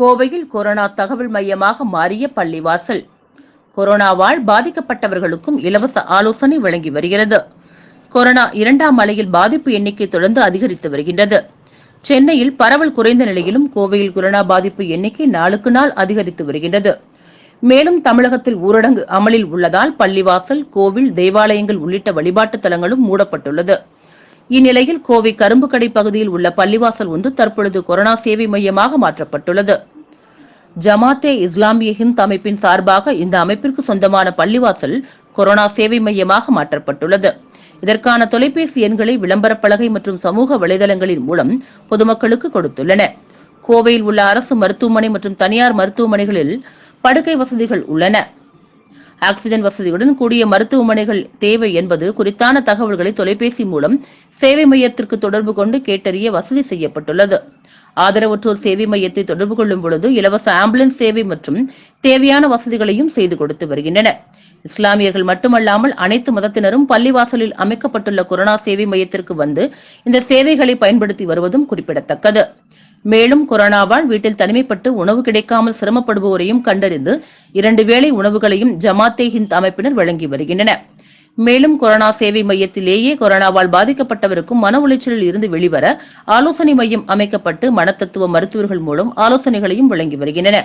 கோவையில் கொரோனா தகவல் மையமாக மாறிய பள்ளிவாசல். கொரோனாவால் பாதிக்கப்பட்டவர்களுக்கும் இலவச ஆலோசனை வழங்கி வருகிறது. கொரோனா இரண்டாம் அலையில் பாதிப்பு எண்ணிக்கை தொடர்ந்து அதிகரித்து வருகின்றது. சென்னையில் பரவல் குறைந்த நிலையிலும் கோவையில் கொரோனா பாதிப்பு எண்ணிக்கை நாளுக்கு நாள் அதிகரித்து வருகின்றது. மேலும் தமிழகத்தில் ஊரடங்கு அமலில் உள்ளதால் பள்ளிவாசல் கோவில் தேவாலயங்கள் உள்ளிட்ட வழிபாட்டுத் தலங்களும் மூடப்பட்டுள்ளது. இந்நிலையில் கோவை கரும்புக்கடை பகுதியில் உள்ள பள்ளிவாசல் ஒன்று தற்பொழுது கொரோனா சேவை மையமாக மாற்றப்பட்டுள்ளது. ஜமாத்தே இஸ்லாமிய ஹிந்த் அமைப்பின் சார்பாக இந்த அமைப்பிற்கு சொந்தமான பள்ளிவாசல் கொரோனா சேவை மையமாக மாற்றப்பட்டுள்ளது. இதற்கான தொலைபேசி எண்களை விளம்பரப் பலகை மற்றும் சமூக வலைதளங்களின் மூலம் பொதுமக்களுக்கு கொடுத்துள்ளன. கோவையில் உள்ள அரசு மருத்துவமனை மற்றும் தனியார் மருத்துவமனைகளில் படுக்கை வசதிகள் உள்ளன. ஆக்சிஜன் வசதியுடன் கூடிய மருத்துவமனைகள் தேவை என்பது குறித்தான தகவல்களை தொலைபேசி மூலம் சேவை மையத்திற்கு தொடர்பு கொண்டு கேட்டறிய வசதி செய்யப்பட்டுள்ளது. ஆதரவற்றோர் சேவை மையத்தை தொடர்பு கொள்ளும் பொழுது இலவச ஆம்புலன்ஸ் சேவை மற்றும் தேவையான வசதிகளையும் செய்து கொடுத்து வருகின்றனர் இஸ்லாமியர்கள் மட்டுமல்லாமல் அனைத்து மதத்தினரும் பள்ளிவாசலில் அமைக்கப்பட்டுள்ள கொரோனா சேவை மையத்திற்கு வந்து இந்த சேவைகளை பயன்படுத்தி வருவதும் குறிப்பிடத்தக்கது. மேலும் கொரோனாவால் வீட்டில் தனிமைப்பட்டு உணவு கிடைக்காமல் சிரமப்படுபவரையும் கண்டறிந்து இரண்டு வேளை உணவுகளையும் ஜமாத்தே ஹிந்த் அமைப்பினர் வழங்கி வருகின்றனர். மேலும் கொரோனா சேவை மையத்திலேயே கொரோனாவால் பாதிக்கப்பட்டவருக்கும் மன உளைச்சலில் இருந்து வெளிவர ஆலோசனை மையம் அமைக்கப்பட்டு மனத்தத்துவ மருத்துவர்கள் மூலம் ஆலோசனைகளையும் வழங்கி வருகின்றன.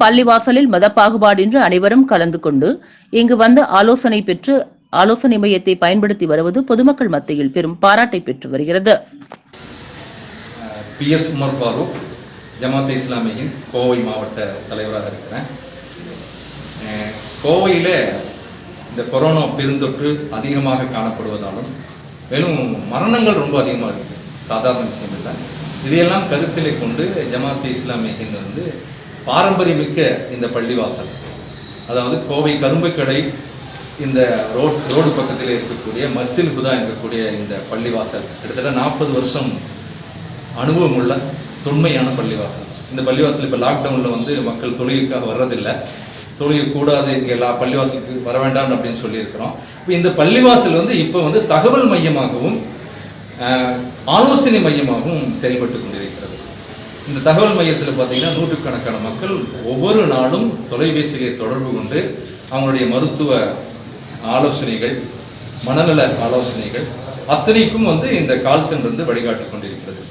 பள்ளிவாசலில் மத பாகுபாடின்றி அனைவரும் கலந்து கொண்டு இங்கு வந்து ஆலோசனை பெற்று ஆலோசனை மையத்தை பயன்படுத்தி வருவது பொதுமக்கள் மத்தியில் பெரும் பாராட்டை பெற்று வருகிறது. பிஎஸ் உமர் ஃபாரூக் ஜமாத் இஸ்லாமியின் கோவை மாவட்ட தலைவராக இருக்கிறேன். கோவையில் இந்த கொரோனா பெருந்தொற்று அதிகமாக காணப்படுவதாலும் மேலும் மரணங்கள் ரொம்ப அதிகமாக இருக்குது சாதாரண விஷயம் இல்லை இதையெல்லாம் கருத்திலே கொண்டு ஜமாத் இஸ்லாமிய ஹிந்த் வந்து பாரம்பரியமிக்க இந்த பள்ளிவாசல் அதாவது கோவை கரும்புக்கடை இந்த ரோட் ரோடு பக்கத்தில் இருக்கக்கூடிய மஸ்ஜில் குதா இருக்கக்கூடிய இந்த பள்ளிவாசல் கிட்டத்தட்ட நாற்பது வருஷம் அனுபவம் உள்ள தொன்மையான பள்ளிவாசல். இந்த பள்ளிவாசல் இப்போ லாக்டவுனில் வந்து மக்கள் தொழிலுக்காக வர்றதில்லை. தொழுகக்கூடாது இங்கே எல்லா பள்ளிவாசலுக்கு வர வேண்டாம் அப்படின்னு சொல்லியிருக்கிறோம். இப்போ இந்த பள்ளிவாசல் வந்து இப்போ வந்து தகவல் மையமாகவும் ஆலோசனை மையமாகவும் செயல்பட்டு கொண்டிருக்கிறது. இந்த தகவல் மையத்தில் பார்த்தீங்கன்னா நூற்றுக்கணக்கான மக்கள் ஒவ்வொரு நாளும் தொலைபேசியிலே தொடர்பு கொண்டு அவங்களுடைய மருத்துவ ஆலோசனைகள் மனநல ஆலோசனைகள் அத்தனைக்கும் வந்து இந்த கால் சென்டர் வந்து வழிகாட்டி கொண்டிருக்கிறது.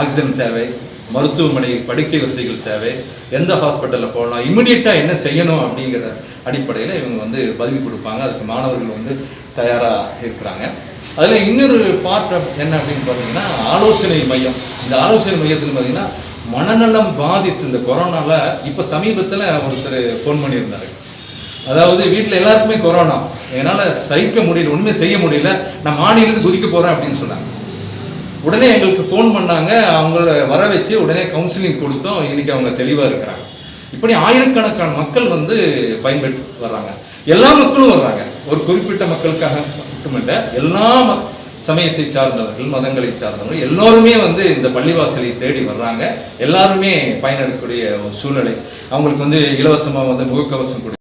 ஆக்சிஜன் தேவை மருத்துவமனை படுக்கை வசதிகள் தேவை. எந்த ஹாஸ்பிட்டலில் போகலாம் இம்மிடியட்டாக என்ன செய்யணும் அப்படிங்கிற அடிப்படையில் இவங்க வந்து பதிவு கொடுப்பாங்க. அதுக்கு மாணவர்கள் வந்து தயாராக இருக்கிறாங்க. அதில் இன்னொரு பார்ட் என்ன அப்படின்னு பார்த்தீங்கன்னா ஆலோசனை மையம். இந்த ஆலோசனை மையத்தில் பார்த்தீங்கன்னா மனநலம் பாதித்து இந்த கொரோனாவில் இப்போ சமீபத்தில் ஒருத்தர் ஃபோன் பண்ணியிருந்தாரு. அதாவது வீட்டில் எல்லாருக்குமே கொரோனா. என்னால் சகிக்க முடியல ஒன்றுமே செய்ய முடியல. நான் மாடியிலேருந்து குதிக்க போகிறேன் அப்படின்னு சொன்னாங்க. உடனே எங்களுக்கு ஃபோன் பண்ணாங்க. அவங்கள வர வச்சு உடனே கவுன்சிலிங் கொடுத்தோம். இன்னைக்கு அவங்க தெளிவாக இருக்கிறாங்க. இப்படி ஆயிரக்கணக்கான மக்கள் வந்து பயன்பெற்று வர்றாங்க. எல்லா மக்களும் வர்றாங்க. ஒரு குறிப்பிட்ட மக்களுக்காக மட்டுமல்ல எல்லா சமயத்தை சார்ந்தவர்கள் மதங்களை சார்ந்தவர்கள் எல்லோருமே வந்து இந்த பள்ளிவாசலை தேடி வர்றாங்க. எல்லாருமே பயனடக்கூடிய ஒரு சூழ்நிலை. அவங்களுக்கு வந்து இலவசமாக வந்து முகக்கவசம் கொடு